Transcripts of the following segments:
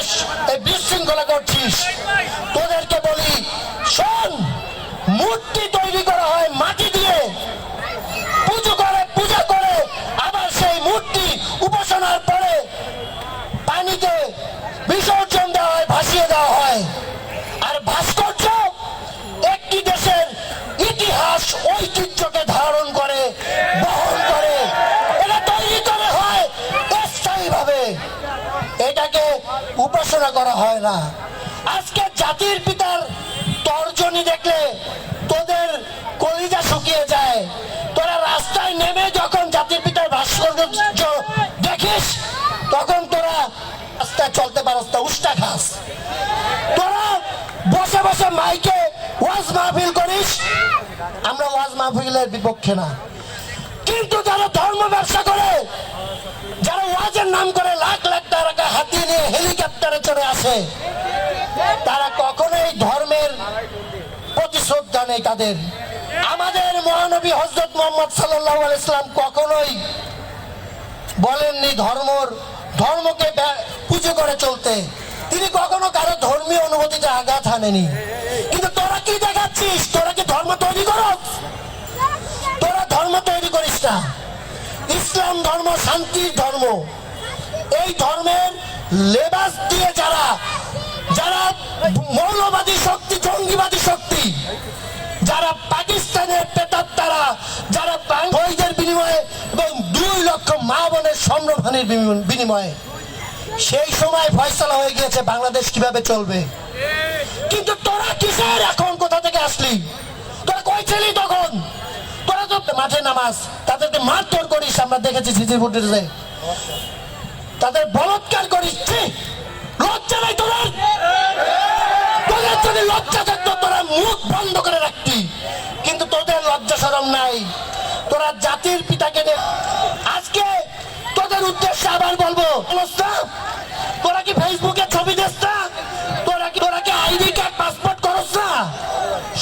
পরিবেশ এই বিশৃঙ্খলা করছিস। তোদেরকে বলি, শোন, মূর্তি তৈরি করা হয় মাটি দিয়ে। পুজো করে, পূজা করে, আবার সেই মূর্তি উপাসনার পরে পানিতে বিসর্জন দেওয়া হয়, ভাসিয়ে দেওয়া হয়। আর ভাস্কর্য একটি দেশের ইতিহাস ঐতিহ্যকে উপাসনা করা হয় না। আজকে জাতির পিতার তর্জনী দেখলে তোদের কলিজা শুকিয়ে যায়। তোরা রাস্তায় নেমে যখন জাতির পিতার ভাস্কর্য দেখিস, তখন তোরা রাস্তায় চলতে পারস না উষ্টা খাস। তোরা বসে বসে মাইকে ওয়াজ মাহফিল করিস, আমরা ওয়াজ মাহফিলের বিপক্ষে না। কিন্তু যারা ধর্ম ব্যবসা করে, যারা ওয়াজের নাম করে আসে তারা কখনোই ধর্মের প্রতি শ্রদ্ধা নেই তাদের। আমাদের মহানবী হজরত মোহাম্মদ সাল্লাহ ইসলাম কখনোই বলেননি ধর্মর, ধর্মকে পুজো করে চলতে। তিনি কখনো কারও ধর্মীয় অনুভূতিতে আঘাত হানেনি। কিন্তু তোরা কি দেখাচ্ছিস? তোরা কি ধর্ম তৈরি করস? তোরা ধর্ম তৈরি করিস না। ইসলাম ধর্ম, শান্তির ধর্ম। এই ধর্মের লেবাস সম্রভানির বিনিময়ে। সেই সময় ফয়সলা হয়ে গিয়েছে, বাংলাদেশ কীভাবে চলবে? কিন্তু তোরা কিসের এখন? কোথা থেকে আসলি? তোরা কই ছিলি তখন? তোরা তো মাঠে নামাজ। তাদেরকে মারধর করিস, আমরা দেখেছি সিসি ফুটেজে। তাদের বলৎকার করিস! লজ্জা নাই তোদের? তোদের যদি লজ্জা থাকতো, তোরা মুখ বন্ধ করে রাখতি। কিন্তু তোদের লজ্জা সরম নাই। তোরা জাতির পিতাকে তোদের উদ্দেশ্যে আবার বলব তোরা কি ফেসবুকে ছবি দিস না তোরা কি তোরা কি আইডি কার্ড, পাসপোর্ট করস না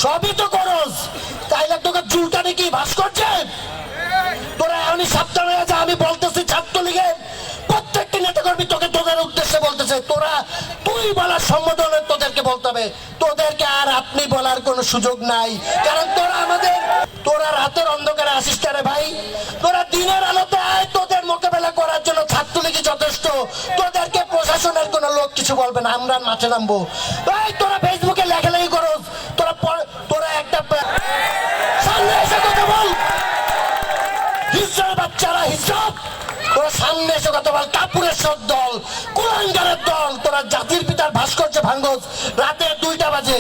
সবই তো করস। তাইলে তোকে চুলটা নাকি ভাস করছে? তোরা এমনই সাবধান হয়ে যা, আমি বলতেছি ছাত্রলীগের প্রত্যেকটি নেতাকর্মী তোকে তোদের উদ্দেশ্যে বলতেছে, তোরা তুই বলার সম্বোধনে তোদেরকে বলতে হবে। তোদেরকে আর আপনি বলার কোনো সুযোগ নাই। কারণ তোরা আমাদের, তোরা রাতের অন্ধকারে আসিস ভাই? তোরা দিনের আলোতে লোক কিছু বলবে না, আমরা মাঠে নামবো। তোরা ফেসবুকে লেখালেখি করো তোরা তোরা একটা সামনে এসে কথা বল। হিজড়ার বাচ্চারা হিজড়াব তোরা সামনে এসে কথা বল কাপুরের সব দল, কুলাঙ্গারের দল, তোরা জাতির পিতার ভাস্কর্য ভাঙ্গস রাতে দুইটা বাজে।